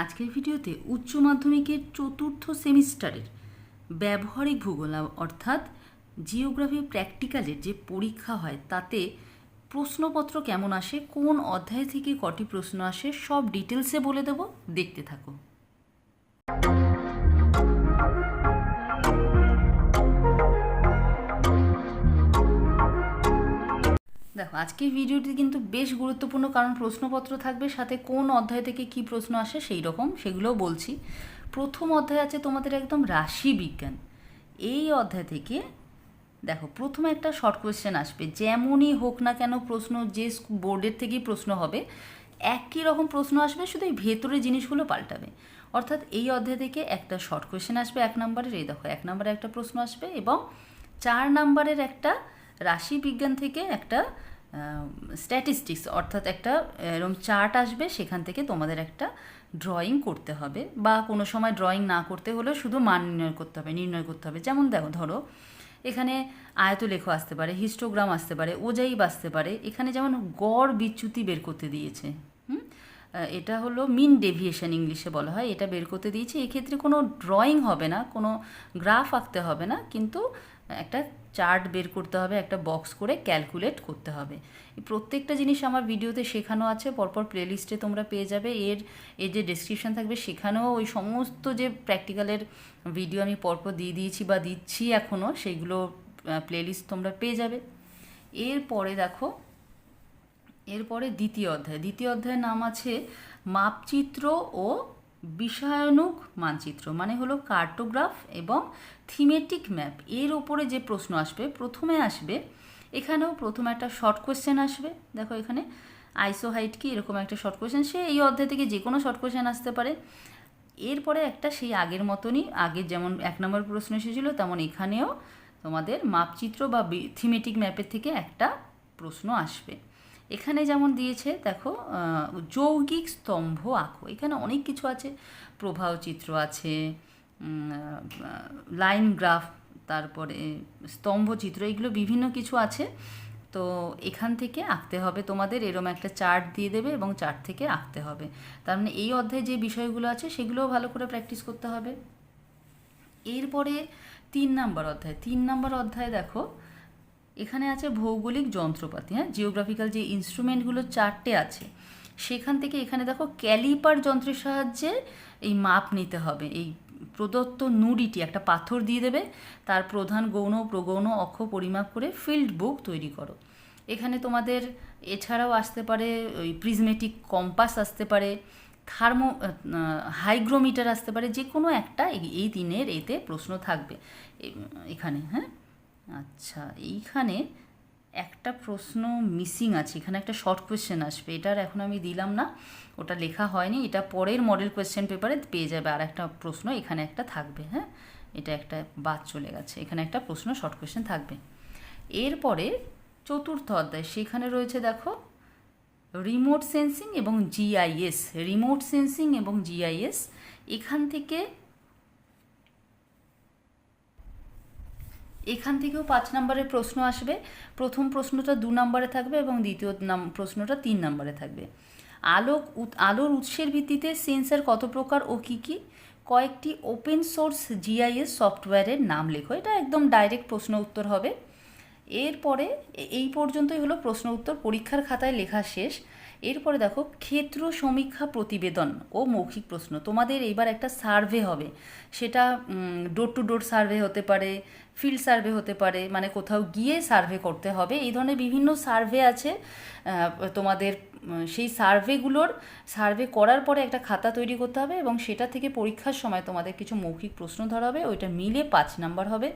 আজকের ভিডিওতে উচ্চ মাধ্যমিকের চতুর্থ সেমিস্টারের ব্যবহারিক ভূগোল অর্থাৎ জিওগ্রাফি প্র্যাকটিক্যালের যে পরীক্ষা হয়, তাতে প্রশ্নপত্র কেমন আসে, কোন অধ্যায় থেকে কটি প্রশ্ন আসে, সব ডিটেলসে বলে দেব। দেখতে থাকো। দেখো, আজকের ভিডিওটি কিন্তু বেশ গুরুত্বপূর্ণ কারণ প্রশ্নপত্র থাকবে, সাথে কোন অধ্যায় থেকে কি প্রশ্ন আসে সেই রকম সেগুলোও বলছি। প্রথম অধ্যায় আছে তোমাদের একদম রাশি বিজ্ঞান। এই অধ্যায় থেকে দেখো, প্রথমে একটা শর্ট কোয়েশ্চেন আসবে, যেমনই হোক না কেন প্রশ্ন, যে বোর্ডের থেকেই প্রশ্ন হবে, একই রকম প্রশ্ন আসবে, শুধু এই ভেতরে জিনিসগুলো পাল্টাবে। অর্থাৎ এই অধ্যায় থেকে একটা শর্ট কোয়েশ্চেন আসবে এক নম্বরের, এই দেখো, এক নম্বরে একটা প্রশ্ন আসবে এবং চার নম্বরের একটা রাশি বিজ্ঞান থেকে একটা স্ট্যাটিস্টিক্স অর্থাৎ একটা, এরকম চার্ট আসবে, সেখান থেকে তোমাদের একটা ড্রয়িং করতে হবে। বা কোনো সময় ড্রয়িং না করতে হলেও শুধু মান নির্ণয় করতে হবে, নির্ণয় করতে হবে। যেমন দেখো, ধরো, এখানে আয়ত আয়তলেখ আসতে পারে হিস্টোগ্রাম আসতে পারে, ওজাইব আসতে পারে। এখানে যেমন গড় বিচ্যুতি বের করতে দিয়েছে এটা হলো মিন ডেভিয়েশন ইংলিশে বলা হয়, এটা বের করতে দিয়েছে। এক্ষেত্রে কোনো ড্রয়িং হবে না, কোনো গ্রাফ আঁকতে হবে না, কিন্তু একটা চার্ট বের করতে হবে, একটা বক্স করে ক্যালকুলেট করতে হবে। প্রত্যেকটা জিনিস আমার ভিডিওতে শেখানো আছে, পরপর প্লেলিস্টে তোমরা পেয়ে যাবে। এর এর যে ডেসক্রিপশান থাকবে সেখানেও ওই সমস্ত যে প্র্যাকটিক্যালের ভিডিও আমি পরপর দিয়ে দিয়েছি বা দিচ্ছি এখনও সেইগুলো প্লেলিস্ট তোমরা পেয়ে যাবে। এরপরে দেখো, এরপরে দ্বিতীয় অধ্যায়। দ্বিতীয় অধ্যায়ের নাম আছে মাপচিত্র ও বিষয়ানুক মানচিত্র মানে হলো কার্টোগ্রাফ এবং থিমেটিক ম্যাপ। এর ওপরে যে প্রশ্ন আসবে, প্রথমে আসবে, এখানেও প্রথমে একটা শর্ট কোয়েশ্চেন আসবে। দেখো এখানে আইসো হাইট কি? এরকম একটা শর্ট কোয়েশ্চেন সে এই অধ্যায় থেকে যে কোনো শর্ট কোয়েশ্চেন আসতে পারে। এরপরে একটা সেই আগের মতনই আগের যেমন এক নম্বর প্রশ্ন এসেছিল, তেমন এখানেও তোমাদের মাপচিত্র বা থিমেটিক ম্যাপের থেকে একটা প্রশ্ন আসবে। এখানে যেমন দিয়েছে, দেখো যৌগিক স্তম্ভ আঁকো। এখানে অনেক কিছু আছে। প্রবাহ চিত্র আছে লাইন গ্রাফ, তারপরে স্তম্ভ চিত্র, এগুলো বিভিন্ন কিছু আছে। তো এখান থেকে আঁকতে হবে। তোমাদের এরম একটা চার্ট দিয়ে দেবে এবং চার্ট থেকে আঁকতে হবে। তার মানে এই অধ্যায়ে যে বিষয়গুলো আছে, সেগুলোও ভালো করে প্র্যাকটিস করতে হবে। এরপরে তিন নাম্বার অধ্যায়। তিন নাম্বার অধ্যায়, দেখো এখানে আছে ভৌগোলিক যন্ত্রপাতি হ্যাঁ? জিওগ্রাফিক্যাল যে ইনস্ট্রুমেন্টগুলো চারটে আছে, সেখান থেকে এখানে দেখো ক্যালিপার যন্ত্রের সাহায্যে এই মাপ নিতে হবে। এই প্রদত্ত নুডিটি একটা পাথর দিয়ে দেবে, তার প্রধান গৌণ, প্রগৌণ অক্ষ পরিমাপ করে ফিল্ড বুক তৈরি করো। এখানে তোমাদের এছাড়াও আসতে পারে ওই প্রিজমেটিক কম্পাস আসতে পারে থার্মো হাইগ্রোমিটার আসতে পারে যে কোনো একটা এই দিনের এতে প্রশ্ন থাকবে এখানে হ্যাঁ? আচ্ছা এইখানে একটা প্রশ্ন মিসিং আছে। এখানে একটা শর্ট কোয়েশ্চেন আসবে। এটার এখন আমি দিলাম না। ওটা লেখা হয়নি। এটা পরের মডেল কোয়েশ্চেন পেপারে পেয়ে যাবে আর একটা প্রশ্ন। এখানে একটা থাকবে হ্যাঁ? এটা একটা বাদ চলে গেছে। এখানে একটা প্রশ্ন শর্ট কোয়েশ্চেন থাকবে। এরপরে চতুর্থ অধ্যায়, সেখানে রয়েছে দেখো রিমোট সেন্সিং এবং জিআইএস রিমোট সেন্সিং এবং জিআইএস এখান থেকে এখান থেকেও পাঁচ নম্বরের প্রশ্ন আসবে। প্রথম প্রশ্নটা দু নম্বরে থাকবে এবং দ্বিতীয় নাম প্রশ্নটা তিন নম্বরে থাকবে। আলোক আলোর উৎসের ভিত্তিতে সেন্সার কত প্রকার ও কী কী? কয়েকটি ওপেন সোর্স জিআইএস সফটওয়্যারের নাম লেখো। এটা একদম ডাইরেক্ট প্রশ্ন উত্তর হবে। এরপরে এই পর্যন্তই হলো প্রশ্ন উত্তর। পরীক্ষার খাতায় লেখা শেষ। এরপরে দেখো, ক্ষেত্র সমীক্ষা প্রতিবেদন ও মৌখিক প্রশ্ন। তোমাদের এইবার একটা সার্ভে হবে। সেটা ডোর টু ডোর সার্ভে হতে পারে ফিল্ড সার্ভে হতে পারে মানে কোথাও গিয়ে সার্ভে করতে হবে। এই ধরনের বিভিন্ন সার্ভে আছে। তোমাদের সেই সার্ভেগুলোর, সার্ভে করার পরে একটা খাতা তৈরি করতে হবে এবং সেটা থেকে পরীক্ষার সময় তোমাদের কিছু মৌখিক প্রশ্ন ধরা হবে। ওইটা মিলে পাঁচ নাম্বার হবে।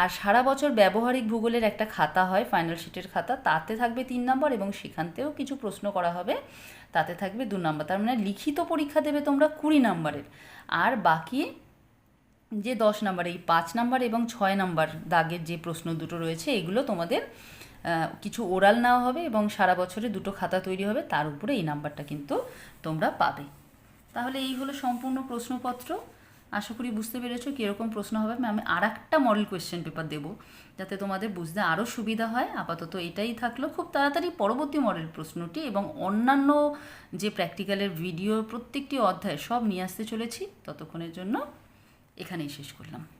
আর সারা বছর ব্যবহারিক ভূগোলের একটা খাতা হয় ফাইনাল শিটের খাতা। তাতে থাকবে তিন নম্বর এবং সেখান থেকেও কিছু প্রশ্ন করা হবে। তাতে থাকবে দু নম্বর। তার মানে লিখিত পরীক্ষা দেবে তোমরা কুড়ি নম্বরের। আর বাকি যে দশ নম্বর, এই পাঁচ নাম্বার এবং ছয় নাম্বার দাগের যে প্রশ্ন দুটো রয়েছে, এগুলো তোমাদের কিছু ওরাল নেওয়া হবে এবং সারা বছরে দুটো খাতা তৈরি হবে। তার উপরে এই নাম্বারটা কিন্তু তোমরা পাবে। তাহলে এই হলো সম্পূর্ণ প্রশ্নপত্র। আশা করি বুঝতে পেরেছ কীরকম প্রশ্ন হবে। আমি আর একটা মডেল কোয়েশ্চেন পেপার দেবো, যাতে তোমাদের বুঝতে আরও সুবিধা হয়। আপাতত এটাই থাকল। খুব তাড়াতাড়ি পরবর্তী মডেল প্রশ্নটি এবং অন্যান্য যে প্র্যাকটিক্যালের ভিডিও প্রত্যেকটি অধ্যায় সব নিয়ে আসতে চলেছি। ততক্ষণের জন্য এখানেই শেষ করলাম।